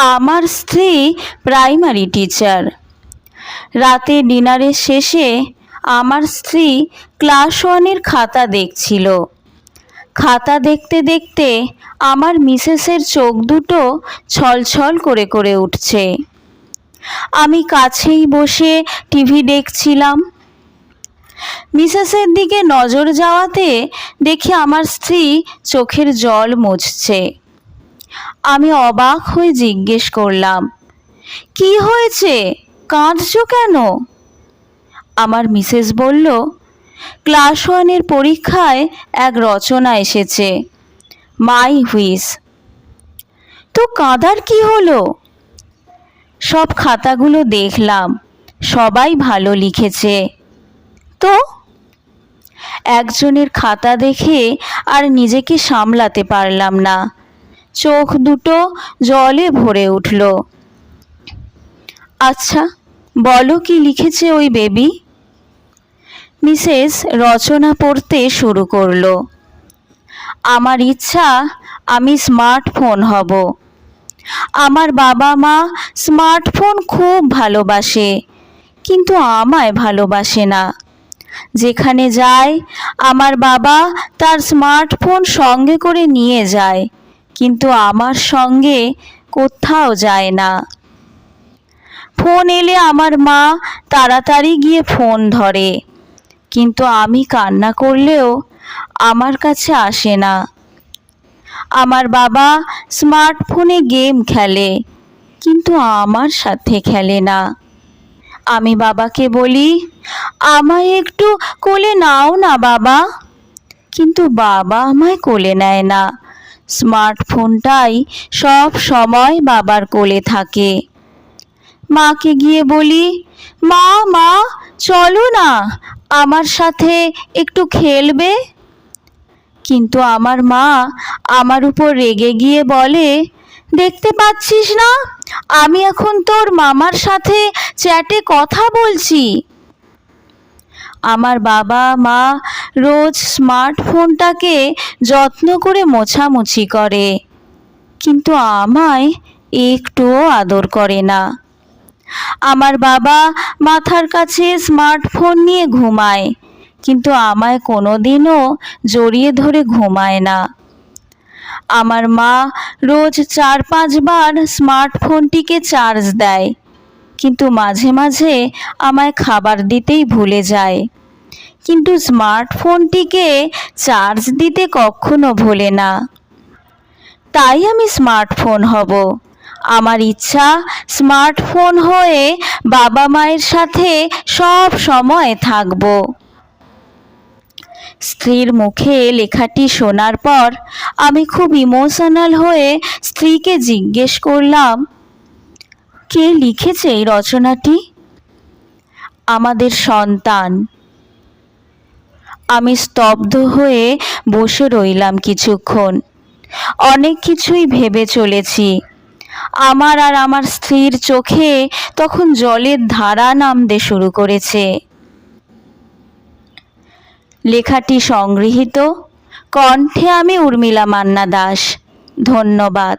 আমার স্ত্রী primary teacher. রাতে ডিনারের শেষে আমার স্ত্রী ক্লাস ওয়ানের খাতা দেখছিল। খাতা দেখতে দেখতে আমার মিসেসের চোখ দুটো ছলছল করে করে উঠছে। আমি কাছেই বসে টিভি দেখছিলাম। মিসেসের দিকে নজর যাওয়াতে দেখি আমার স্ত্রী চোখের জল মুছছে। আমি অবাক হয়ে জিজ্ঞেস করলাম, কি হয়েছে? কাঁদছো কেন? আমার মিসেস বলল, ক্লাস ওয়ানের পরীক্ষায় এক রচনা এসেছে, মাই হুইস। তো কাঁদার কি হলো? সব খাতাগুলো দেখলাম, সবাই ভালো লিখেছে। তো? একজনের খাতা দেখে আর নিজেকে সামলাতে পারলাম না। চোখ দুটো জলে ভরে উঠল। আচ্ছা বলো কি লিখেছে ওই বেবি? মিসেস রচনা পড়তে শুরু করল। আমার ইচ্ছা, আমি স্মার্টফোন হব। আমার বাবা মা স্মার্টফোন খুব ভালোবাসে, কিন্তু আমায় ভালোবাসে না। যেখানে যায়, আমার বাবা তার স্মার্টফোন সঙ্গে করে নিয়ে যায়। কিন্তু আমার সঙ্গে কোথাও যায় না। ফোন এলে আমার মা তাড়াতাড়ি গিয়ে ফোন ধরে। কিন্তু আমি কান্না করলেও আমার কাছে আসে না। আমার বাবা স্মার্টফোনে গেম খেলে, কিন্তু আমার সাথে খেলে না। আমি বাবাকে বলি, আমায় একটু কোলে নাও না বাবা। কিন্তু বাবা আমায় কোলে নেয় না। স্মার্টফোনটাই সব সময় বাবার কোলে থাকে। মাকে গিয়ে বলি, মা মা, চলো না, আমার সাথে একটু খেলবে? কিন্তু আমার মা আমার উপর রেগে গিয়ে বলে, দেখতে পাচ্ছিস না, আমি এখন তোর মামার সাথে চ্যাটে কথা বলছি। আমার বাবা মা রোজ স্মার্টফোনটাকে যত্ন করে মোছামুছি করে। কিন্তু আমায় একটুও আদর করে না। আমার বাবা মাথার কাছে স্মার্টফোন নিয়ে ঘুমায়, কিন্তু আমায় কোনোদিনও জড়িয়ে ধরে ঘুমায় না। আমার মা রোজ চার পাঁচবার স্মার্টফোনটিকে চার্জ দেয়। কিন্তু মাঝে মাঝে আমায় খাবার দিতেই ভুলে যায়। কিন্তু স্মার্টফোনটিকে চার্জ দিতে কখনো ভোলে না। তাই আমি স্মার্টফোন হব। আমার ইচ্ছা স্মার্টফোন হয়ে বাবা মায়ের সাথে সব সময় থাকব। স্ত্রীর মুখে লেখাটি শোনার পর আমি খুব ইমোশনাল হয়ে স্ত্রীকে জিজ্ঞেস করলাম কে লিখেছে এই রচনাটি? আমাদের সন্তান। আমি স্তব্ধ হয়ে বসে রইলাম কিছুক্ষণ। অনেক কিছুই ভেবে চলেছি। আমার আর আমার স্ত্রীর চোখে তখন জলের ধারা নামতে শুরু করেছে। লেখাটি সংগৃহীত। কণ্ঠে আমি উর্মিলা মান্না দাস। ধন্যবাদ।